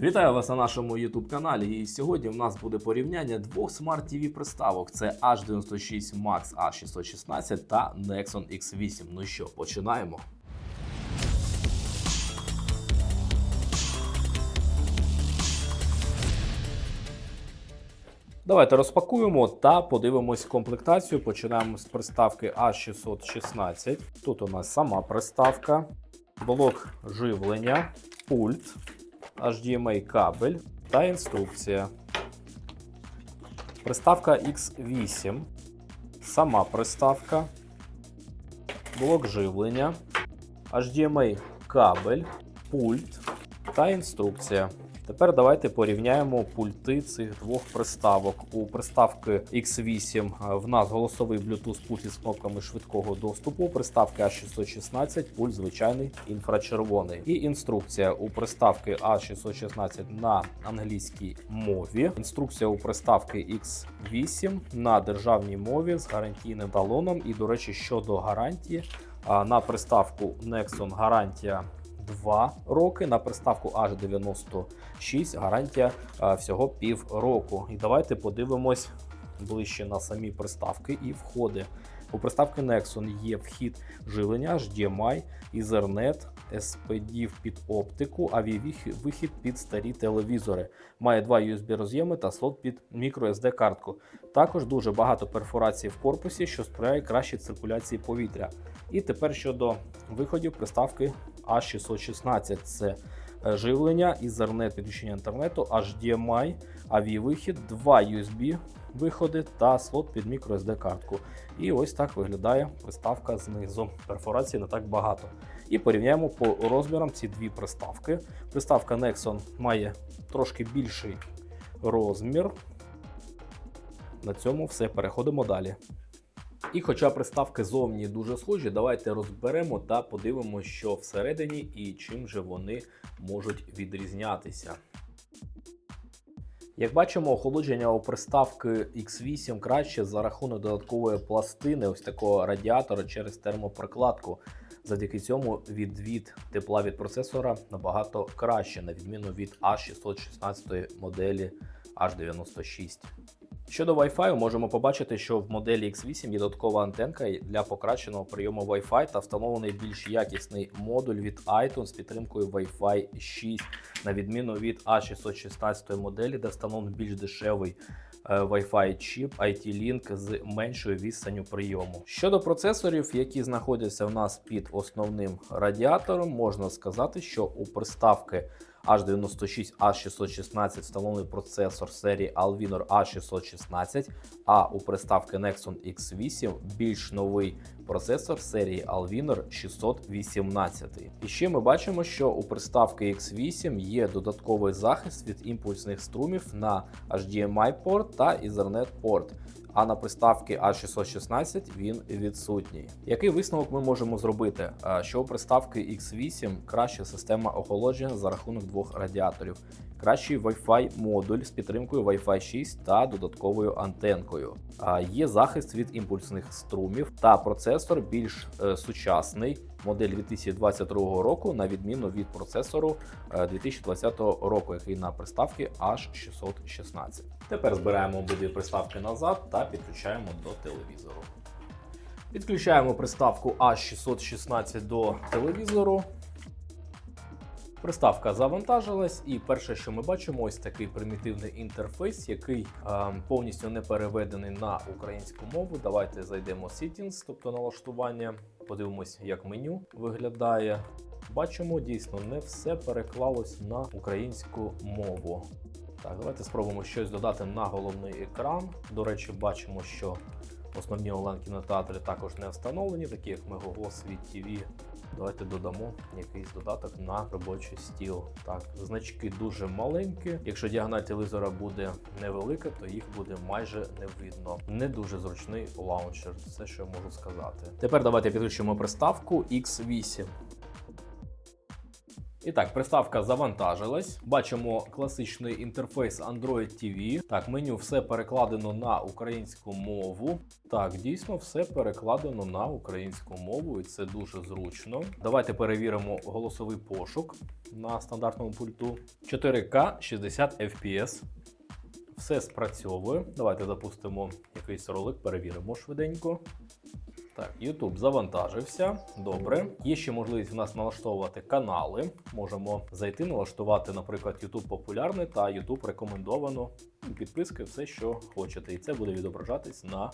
Вітаю вас на нашому YouTube каналі. І сьогодні в нас буде порівняння двох Smart TV приставок: це H96 Max A616 та Nexon X8. Ну що, починаємо. Давайте розпакуємо та подивимось комплектацію. Починаємо з приставки A616. Тут у нас сама приставка, блок живлення, пульт, HDMI кабель та інструкція. Приставка X8, сама приставка, блок живлення, HDMI кабель, пульт та інструкція. Тепер давайте порівняємо пульти цих двох приставок. У приставки X8 е, в нас голосовий Bluetooth пульт із кнопками швидкого доступу. Приставки A616 пульт звичайний інфрачервоний. І інструкція у приставки A616 на англійській мові. Інструкція у приставки X8 на державній мові з гарантійним талоном. І, до речі, щодо гарантії, на приставку Nexon гарантія 2 роки, на приставку H96 гарантія а, всього пів року. І давайте подивимось ближче на самі приставки і входи. У приставки Nexon є вхід живлення HDMI, Ethernet, SPD під оптику, авіавихід під старі телевізори. Має два USB роз'єми та слот під microSD картку. Також дуже багато перфорацій в корпусі, що сприяє кращій циркуляції повітря. І тепер щодо виходів приставки A616 це е, живлення, Ethernet підключення інтернету, HDMI, авіавихід, два USB виходи та слот під microSD картку. І ось так виглядає приставка знизу. Перфорації не так багато. І порівняємо по розмірам ці дві приставки. Приставка Nexon має трошки більший розмір. На цьому все. Переходимо далі. І хоча приставки зовні дуже схожі, давайте розберемо та подивимося, що всередині і чим же вони можуть відрізнятися. Як бачимо, охолодження у приставки X8 краще за рахунок додаткової пластини, ось такого радіатора через термопрокладку. Завдяки цьому відвід тепла від процесора набагато краще, на відміну від A616 моделі H96. Щодо Wi-Fi, можемо побачити, що в моделі X8 є додаткова антенка для покращеного прийому Wi-Fi та встановлений більш якісний модуль від iTunes з підтримкою Wi-Fi 6, на відміну від A616 моделі, де встановлений більш дешевий е, Wi-Fi чіп IT-Link з меншою відстанню прийому. Щодо процесорів, які знаходяться в нас під основним радіатором, можна сказати, що у приставки H96 H616 встановлений процесор серії Alvinor A616, а у приставки Nexon X8 більш новий процесор серії Alvinor 618. І ще ми бачимо, що у приставки X8 є додатковий захист від імпульсних струмів на HDMI порт та Ethernet порт. А на приставки A616 він відсутній. Який висновок ми можемо зробити? Що у приставки X8 краща система охолодження за рахунок двох радіаторів, кращий Wi-Fi модуль з підтримкою Wi-Fi 6 та додатковою антенкою. Є захист від імпульсних струмів та процесор більш е, сучасний. Модель 2022 року, на відміну від процесору е, 2020 року, який на приставці H616. Tепер збираємо обидві приставки назад та підключаємо до телевізору. Підключаємо приставку A616 до телевізору. Приставка завантажилась, і перше, що ми бачимо, ось такий примітивний інтерфейс, який е, повністю не переведений на українську мову. Давайте зайдемо в Settings, тобто налаштування. Подивимось, як меню виглядає. Бачимо, дійсно, не все переклалось на українську мову. Так, давайте спробуємо щось додати на головний екран. До речі, бачимо, що основні онлайн кінотеатри також не встановлені, такі як Megogo, Світ TV. Давайте додамо якийсь додаток на робочий стіл. Так, значки дуже маленькі. Якщо діагональ телевізора буде невелика, то їх буде майже не видно. Не дуже зручний лаунчер, це що я можу сказати. Тепер давайте підключимо приставку X8. І так, приставка завантажилась. Бачимо класичний інтерфейс Android TV. Так, меню все перекладено на українську мову. Так, дійсно, все перекладено на українську мову, і це дуже зручно. Давайте перевіримо голосовий пошук на стандартному пульту. 4К 60 FPS. Все спрацьовує. Давайте запустимо якийсь ролик, перевіримо швиденько. Так, YouTube завантажився. Добре. Є ще можливість в нас налаштовувати канали. Можемо зайти, налаштувати, наприклад, YouTube популярний та YouTube рекомендовано. Підписки, все, що хочете. І це буде відображатись на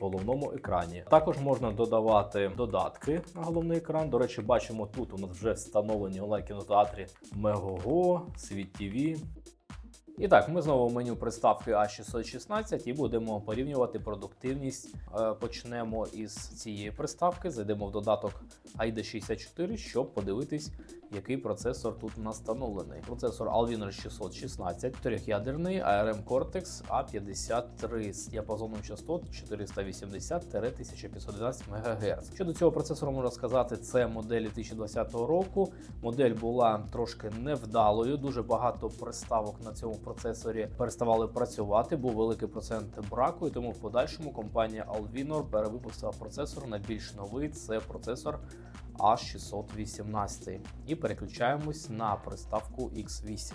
головному екрані. Також можна додавати додатки на головний екран. До речі, бачимо тут у нас вже встановлені онлайн кінотеатрі Megogo, Світ TV. І так, ми знову в меню приставки А616 і будемо порівнювати продуктивність. Е, Почнемо із цієї приставки, зайдемо в додаток AIDA 64, щоб подивитись, який процесор тут у нас встановлений. Процесор Alvin 616, трьохядерний ARM Cortex A53 з діапазоном частот 480-1512 МГц. Щодо цього процесору можна сказати, це модель 2020 року. Модель була трошки невдалою. Дуже багато приставок на цьому процесорі переставали працювати. Був великий процент браку, і тому в подальшому компанія Alvinor перевипустила процесор на більш новий. Це процесор A618. І переключаємось на приставку X8.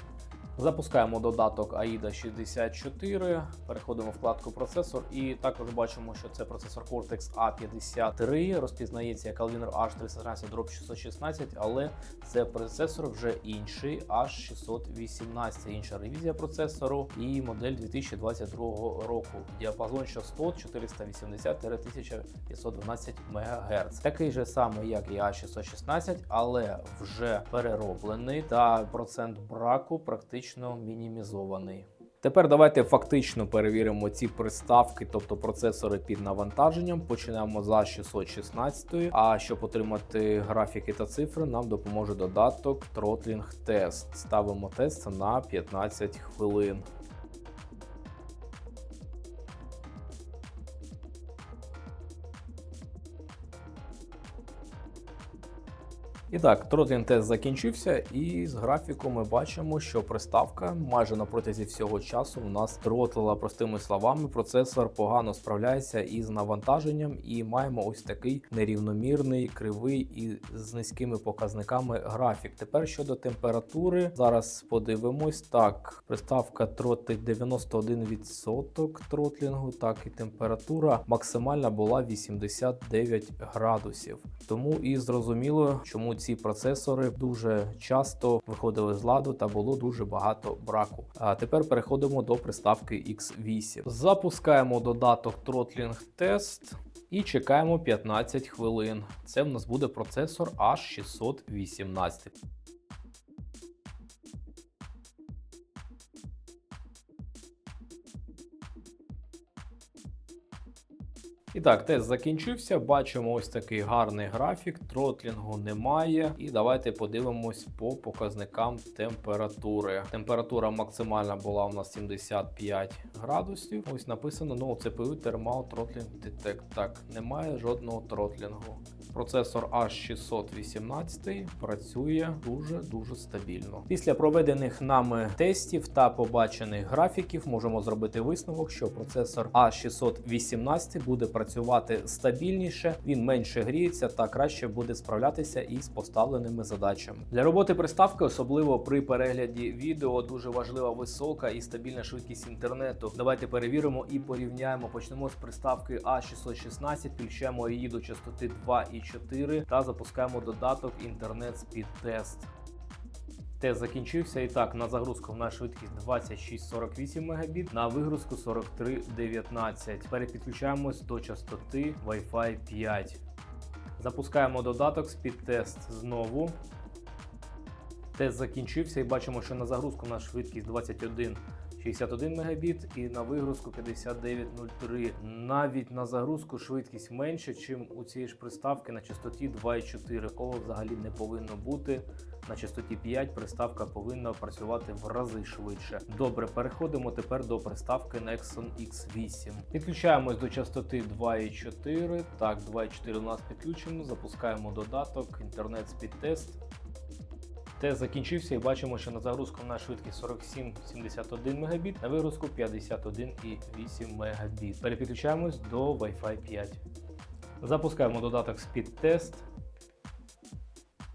Запускаємо додаток AIDA 64, переходимо в вкладку процесор, і також бачимо, що це процесор Cortex A53, розпізнається як Alviner H313 616, але це процесор вже інший, H618, інша ревізія процесору і модель 2022 року. Діапазон частот 480-1512 МГц. Такий же самий, як і A616, але вже перероблений та процент браку практично мінімізований. Тепер давайте фактично перевіримо ці приставки, тобто процесори під навантаженням. Почнемо за 616. А щоб отримати графіки та цифри, нам допоможе додаток Throttling Test. Ставимо тест на 15 хвилин. І так, тротлінг тест закінчився, і з графіку ми бачимо, що приставка майже на протязі всього часу у нас тротлила простими словами. Процесор погано справляється із навантаженням, і маємо ось такий нерівномірний, кривий і з низькими показниками графік. Тепер щодо температури, зараз подивимось. Так, приставка тротить 91% тротлінгу, так і температура максимальна була 89 градусів. Тому і зрозуміло, чому ці процесори дуже часто виходили з ладу та було дуже багато браку. А тепер переходимо до приставки X8. Запускаємо додаток Throttling Test. І чекаємо 15 хвилин. Це в нас буде процесор H618. І так, тест закінчився. Бачимо ось такий гарний графік. Тротлінгу немає. І давайте подивимось по показникам температури. Температура максимальна була у нас 75 градусів. Ось написано ну, CPU Thermal Throttling Detect. Так, немає жодного тротлінгу. Процесор H618 працює дуже-дуже стабільно. Після проведених нами тестів та побачених графіків можемо зробити висновок, що процесор A618 буде працювати стабільніше, він менше гріється та краще буде справлятися із поставленими задачами. Для роботи приставки, особливо при перегляді відео, дуже важлива висока і стабільна швидкість інтернету. Давайте перевіримо і порівняємо. Почнемо з приставки A616, включаємо її до частоти 2,4 та запускаємо додаток інтернет Test. Тест закінчився і так, на загрузку в нас швидкість 2648 Мбіт, на вигрузку 4319. Перепідключаємось до частоти Wi-Fi 5. Запускаємо додаток Speedtest знову. Тест закінчився і бачимо, що на загрузку у нас швидкість 21 61 Мбіт і на вигрузку 5903. Навіть на загрузку швидкість менше, ніж у цієї ж приставки на частоті 2,4, кого взагалі не повинно бути. На частоті 5 приставка повинна працювати в рази швидше. Добре, переходимо тепер до приставки Nexon X8. Підключаємось до частоти 2,4. Так, 2,4 у нас підключено. Запускаємо додаток Test. Тест закінчився і бачимо, що на загрузку на швидкість 47,71 Мбіт, на вигрузку 51,8 Мбіт. Переключаємось до Wi-Fi 5. Запускаємо додаток Speed Test.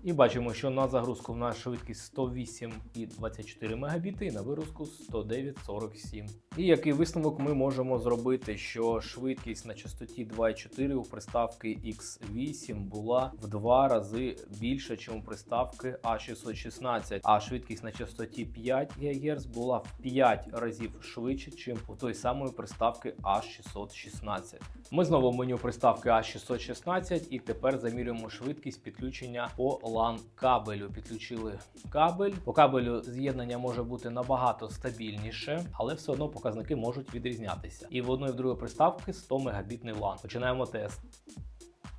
І бачимо, що на загрузку в нас швидкість 108,24 Мбіт і на вигрузку 109,47. І який висновок ми можемо зробити, що швидкість на частоті 2,4 у приставки X8 була в два рази більше, ніж у приставки A616, а швидкість на частоті 5 ГГц була в 5 разів швидше, ніж у той самої приставки A616. Ми знову в меню приставки A616 і тепер замірюємо швидкість підключення по LAN кабелю. Підключили кабель. По кабелю з'єднання може бути набагато стабільніше, але все одно показники можуть відрізнятися. І в одної і в другої приставки 100 мегабітний LAN. Починаємо тест.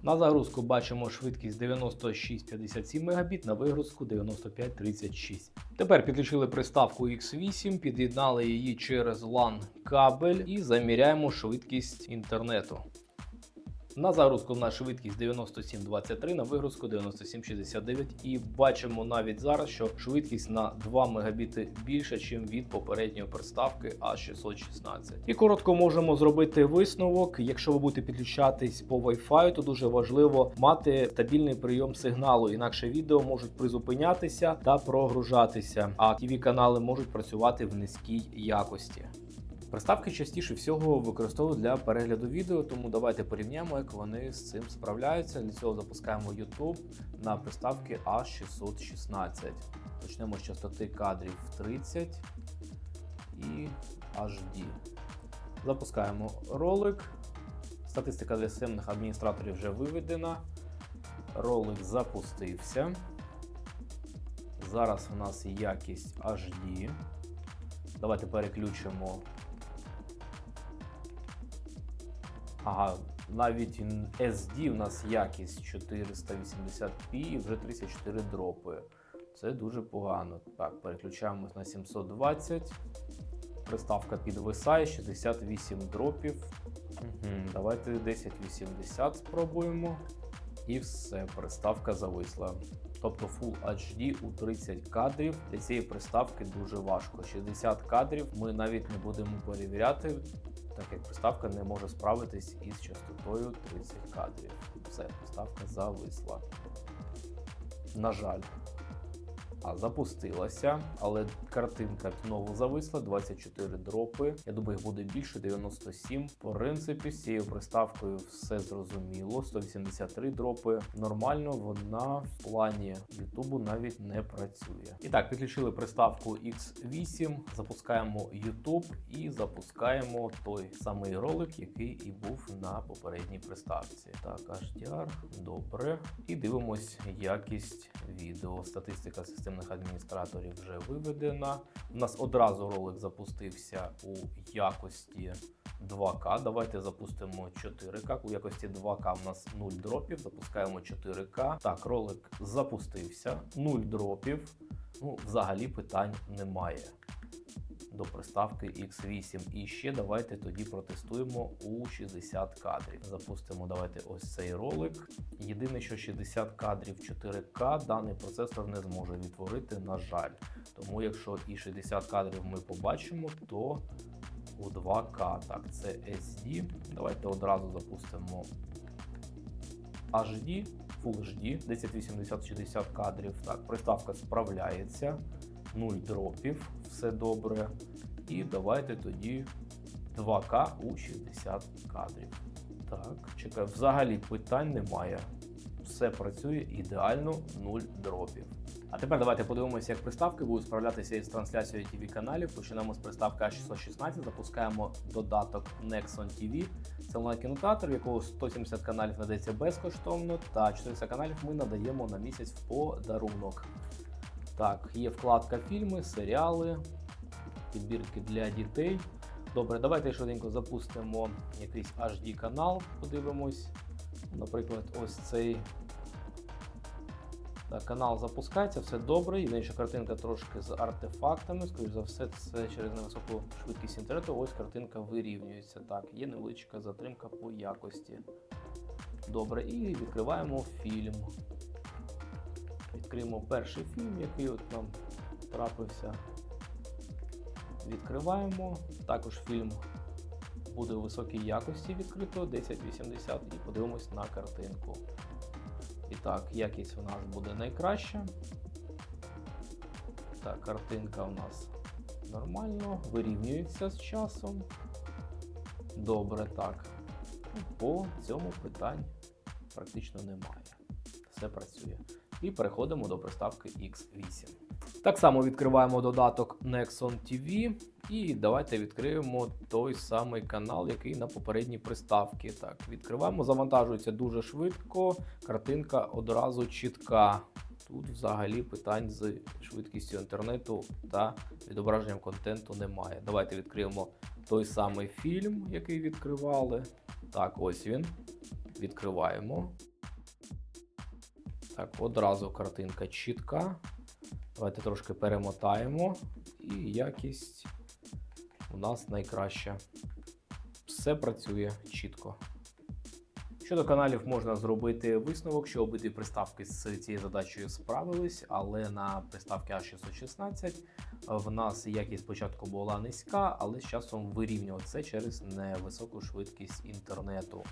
На загрузку бачимо швидкість 96,57 Мбіт, на вигрузку 95,36. Тепер підключили приставку X8, під'єднали її через LAN кабель і заміряємо швидкість інтернету. На загрузку в нас швидкість 97,23, на вигрузку 97,69. І бачимо навіть зараз, що швидкість на 2 Мбіти більше, ніж від попередньої приставки A616. І коротко можемо зробити висновок. Якщо ви будете підключатись по Wi-Fi, то дуже важливо мати стабільний прийом сигналу, інакше відео можуть призупинятися та прогружатися, а tv канали можуть працювати в низькій якості. Приставки частіше всього використовують для перегляду відео, тому давайте порівняємо, як вони з цим справляються. Для цього запускаємо YouTube на приставки A616. Почнемо з частоти кадрів 30 і HD. Запускаємо ролик. Статистика для системних адміністраторів вже виведена. Ролик запустився. Зараз у нас якість HD. Давайте переключимо Ага, навіть SD у нас якість 480p і вже 34 дропи. Це дуже погано. Так, переключаємось на 720. Приставка підвисає, 68 дропів. Угу, Давайте 1080 спробуємо. І все, приставка зависла. Тобто Full HD у 30 кадрів для цієї приставки дуже важко. 60 кадрів ми навіть не будемо перевіряти, так як приставка не може справитись із частотою 30 кадрів. Все, приставка зависла. На жаль. А запустилася, але картинка знову зависла, 24 дропи. Я думаю, їх буде більше 97. В принципі, з цією приставкою все зрозуміло. 183 дропи. Нормально, вона в плані Ютубу навіть не працює. І так, підключили приставку X8, запускаємо YouTube і запускаємо той самий ролик, який і був на попередній приставці. Так, HDR, добре. І дивимось якість відео. Статистика системних адміністраторів вже виведена. У нас одразу ролик запустився у якості 2К. Давайте запустимо 4К. У якості 2К у нас 0 дропів. Запускаємо 4К. Так, ролик запустився, 0 дропів. Ну, взагалі питань немає. До приставки X8. І ще давайте тоді протестуємо у 60 кадрів. Запустимо давайте ось цей ролик. Єдине, що 60 кадрів 4К даний процесор не зможе відтворити, на жаль. Тому якщо і 60 кадрів ми побачимо, то у 2К. Так, це SD. Давайте одразу запустимо HD, Full HD, 1080-60 кадрів. Так, приставка справляється. 0 дропів, все добре. І давайте тоді 2К у 60 кадрів. Так, чекаю, взагалі питань немає. Все працює ідеально, 0 дропів. А тепер давайте подивимося, як приставки будуть справлятися із трансляцією tv каналів. Починаємо з приставки A616, запускаємо додаток Nexon TV. Це онлайн-кінотеатр, якого 170 каналів надається безкоштовно, та 400 каналів ми надаємо на місяць в подарунок. Так, є вкладка фільми, серіали, підбірки для дітей. Добре, давайте швиденько запустимо якийсь HD канал, подивимось. Наприклад, ось цей так, канал запускається, все добре. Єдине, що картинка трошки з артефактами. Скоріше за все, це через невисоку швидкість інтернету. Ось картинка вирівнюється. Так, є невеличка затримка по якості. Добре, і відкриваємо фільм. Відкриємо перший фільм, який от нам трапився. Відкриваємо. Також фільм буде у високій якості відкрито 1080 і подивимось на картинку. І так, якість у нас буде найкраща. Так, картинка у нас нормально, вирівнюється з часом. Добре, так. По цьому питань практично немає. Все працює. І переходимо до приставки X8. Так само відкриваємо додаток Nexon TV. І давайте відкриємо той самий канал, який на попередній приставці. Так, відкриваємо, завантажується дуже швидко. Картинка одразу чітка. Тут взагалі питань з швидкістю інтернету та відображенням контенту немає. Давайте відкриємо той самий фільм, який відкривали. Так, ось він. Відкриваємо. Так, одразу картинка чітка. Давайте трошки перемотаємо. І якість у нас найкраща. Все працює чітко. Щодо каналів можна зробити висновок, що обидві приставки з цією задачею справились, але на приставці A616 в нас якість спочатку була низька, але з часом вирівнював це через невисоку швидкість інтернету.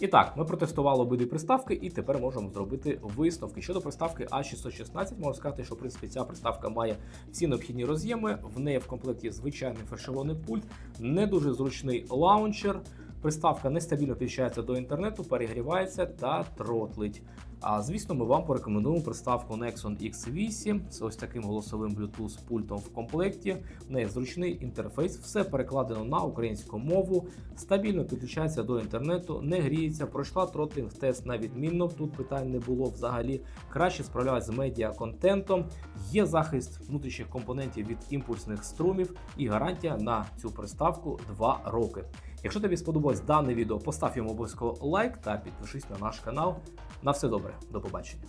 І так, ми протестували обидві приставки, і тепер можемо зробити висновки. Щодо приставки A616, можна сказати, що в принципі ця приставка має всі необхідні роз'єми. В неї в комплекті звичайний фарширований пульт, не дуже зручний лаунчер. Приставка нестабільно підключається до інтернету, перегрівається та тротлить. А звісно, ми вам порекомендуємо приставку Nexon X8 з ось таким голосовим Bluetooth пультом в комплекті. В неї зручний інтерфейс, все перекладено на українську мову, стабільно підключається до інтернету, не гріється, пройшла тротлінг тест на відмінно. Тут питань не було взагалі. Краще справляється з медіа контентом. Є захист внутрішніх компонентів від імпульсних струмів і гарантія на цю приставку 2 роки. Якщо тобі сподобалось дане відео, постав йому обов'язково лайк та підпишись на наш канал. На все добре, до побачення.